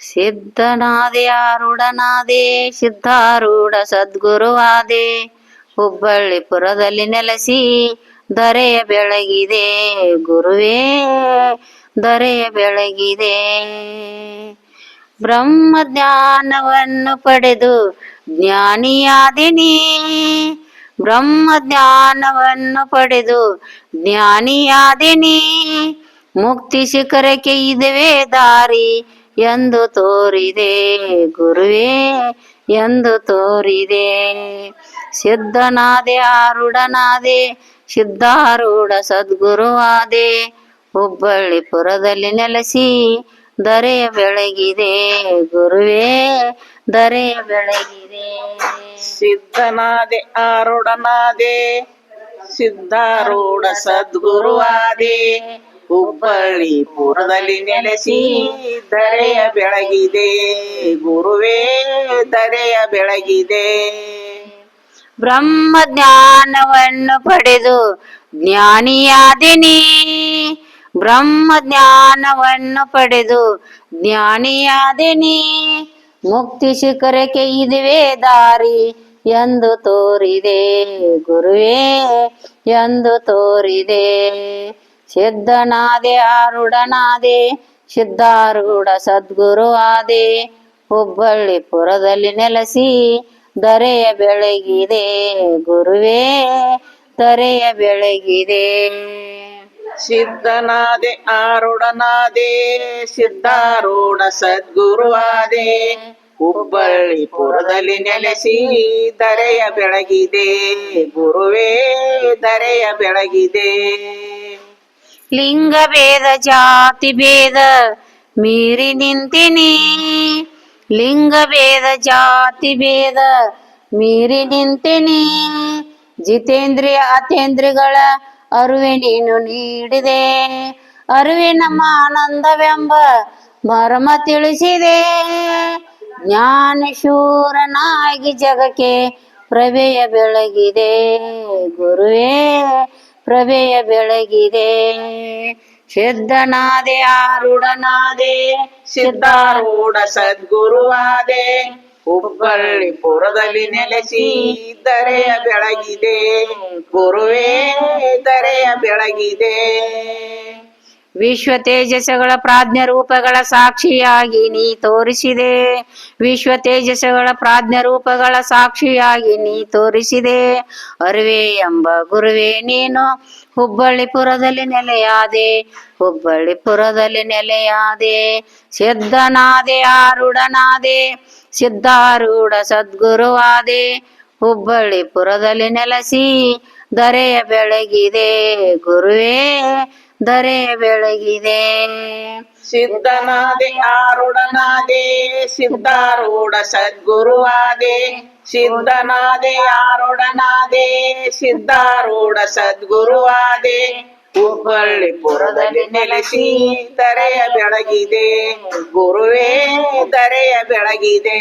ಸಿದ್ಧನಾದೆ ಆರುಡನಾದೆ ಸಿದ್ಧಾರೂಢ ಸದ್ಗುರುವಾದೆ. ಹುಬ್ಬಳ್ಳಿಪುರದಲ್ಲಿ ನೆಲೆಸಿ ದರೆಯ ಬೆಳಗಿದೆ, ಗುರುವೇ ದೊರೆಯ ಬೆಳಗಿದೆ. ಬ್ರಹ್ಮ ಜ್ಞಾನವನ್ನು ಪಡೆದು ಜ್ಞಾನಿಯಾದಿನಿ ಬ್ರಹ್ಮ ಜ್ಞಾನವನ್ನು ಪಡೆದು ಜ್ಞಾನಿಯಾದಿನಿ ಮುಕ್ತಿ ಶಿಖರಕ್ಕೆ ಇದುವೇ ದಾರಿ ಎಂದು ತೋರಿದೆ. ಗುರುವೇ, ಎಂದು ತೋರಿದೆ. ಸಿದ್ಧನಾದೆ ಆರುಡನಾದೆ ಸಿದ್ಧಾರೂಢ ಸದ್ಗುರುವಾದೆ ಹುಬ್ಬಳ್ಳಿಪುರದಲ್ಲಿ ನೆಲೆಸಿ ದರೆಯ ಬೆಳಗಿದೆ. ಗುರುವೇ ದರೆಯ ಬೆಳಗಿದೆ. ಸಿದ್ಧನಾದೆ ಆರುಡನಾದೆ ಸಿದ್ಧಾರೂಢ ಸದ್ಗುರುವಾದೆ ಹುಬ್ಬಳ್ಳಿ ಪುರದಲ್ಲಿ ನೆಲೆಸಿ ತರೆಯ ಬೆಳಗಿದೆ. ಗುರುವೇ ತರೆಯ ಬೆಳಗಿದೆ. ಬ್ರಹ್ಮ ಜ್ಞಾನವನ್ನು ಪಡೆದು ಜ್ಞಾನಿಯಾದಿನಿ. ಬ್ರಹ್ಮ ಜ್ಞಾನವನ್ನು ಪಡೆದು ಜ್ಞಾನಿಯಾದಿನಿ. ಮುಕ್ತಿ ಶಿಖರಕ್ಕೆ ಇದುವೇ ದಾರಿ ಎಂದು ತೋರಿದೆ. ಗುರುವೇ, ಎಂದು ತೋರಿದೆ. ಸಿದ್ಧನಾದೆ ಆರುಡನಾದೆ, ಸಿದ್ಧಾರೂಢ ಸದ್ಗುರುವಾದೆ ಹುಬ್ಬಳ್ಳಿಪುರದಲ್ಲಿ ನೆಲೆಸಿ, ದರೆಯ ಬೆಳಗಿದೆ. ಗುರುವೇ, ದರೆಯ ಬೆಳಗಿದೆ. ಸಿದ್ಧನಾದೆ ಆರುಡನಾದೆ, ಸಿದ್ಧಾರೂಢ ಸದ್ಗುರುವಾದೆ ಹುಬ್ಬಳ್ಳಿ ಪುರದಲ್ಲಿ ನೆಲೆಸಿ, ದರೆಯ ಬೆಳಗಿದೆ. ಗುರುವೇ, ದರೆಯ ಬೆಳಗಿದೆ. ಲಿಂಗ ಭೇದ ಜಾತಿ ಭೇದ ಮೀರಿ ನಿಂತಿನಿ. ಲಿಂಗ ಭೇದ ಜಾತಿ ಭೇದ ಮೀರಿ ನಿಂತಿನಿ. ಜಿತೇಂದ್ರಿಯ ಅತೇಂದ್ರಿಗಳ ಅರುವೆ ನೀನು ನೀಡಿದೆ. ಅರುವೆ ನಮ್ಮ ಆನಂದವೆಂಬ ಮರ್ಮ ತಿಳಿಸಿದೆ. ಜ್ಞಾನಶೂರನಾಗಿ ಜಗಕ್ಕೆ ಪ್ರಭೆಯ ಬೆಳಗಿದೆ. ಗುರುವೇ ಪ್ರಭೆಯ ಬೆಳಗಿದೆ. ಸಿದ್ಧನಾದೆ ಆರುಡನಾದೆ ಸಿದ್ಧಾರೂಢ ಸದ್ಗುರುವಾದೆ. ಹುಬ್ಬಳ್ಳಿ ಪುರದಲ್ಲಿ ನೆಲೆಸಿ ದರೆಯ ಬೆಳಗಿದೆ. ಗುರುವೇ ದರೆಯ ಬೆಳಗಿದೆ. ವಿಶ್ವ ತೇಜಸ್ಸುಗಳ ಪ್ರಾಜ್ಞ ರೂಪಗಳ ಸಾಕ್ಷಿಯಾಗಿ ನೀ ತೋರಿಸಿದೆ. ವಿಶ್ವ ತೇಜಸ್ಸುಗಳ ಪ್ರಾಜ್ಞ ರೂಪಗಳ ಸಾಕ್ಷಿಯಾಗಿ ನೀ ತೋರಿಸಿದೆ. ಅರಿವೆ ಎಂಬ ಗುರುವೇ ನೀನು, ಹುಬ್ಬಳ್ಳಿಪುರದಲ್ಲಿ ನೆಲೆಯಾದೆ ಹುಬ್ಬಳ್ಳಿಪುರದಲ್ಲಿ ನೆಲೆಯಾದೆ, ಸಿದ್ಧನಾದೆ ಆರುಡನಾದೆ ಸಿದ್ಧಾರೂಢ ಸದ್ಗುರುವಾದೆ, ಹುಬ್ಬಳ್ಳಿಪುರದಲ್ಲಿ ನೆಲೆಸಿ, ದರೆಯ ಬೆಳಗಿದೆ ಗುರುವೇ. ದರೆಯ ಬೆಳಗಿದೆ. ಸಿದ್ಧನಾದೆ ಆರುಡನಾದೆ ಸಿದ್ಧಾರೂಢ ಸದ್ಗುರುವಾದೆ. ಸಿದ್ಧನಾದೆ ಆರುಡನಾದೆ ಸಿದ್ಧಾರೂಢ ಸದ್ಗುರುವಾದೆ. ಹುಬ್ಬಳ್ಳಿ ಪುರದಲ್ಲಿ ನೆಲೆಸಿ ತರೆಯ ಬೆಳಗಿದೆ. ಗುರುವೇ ತರೆಯ ಬೆಳಗಿದೆ.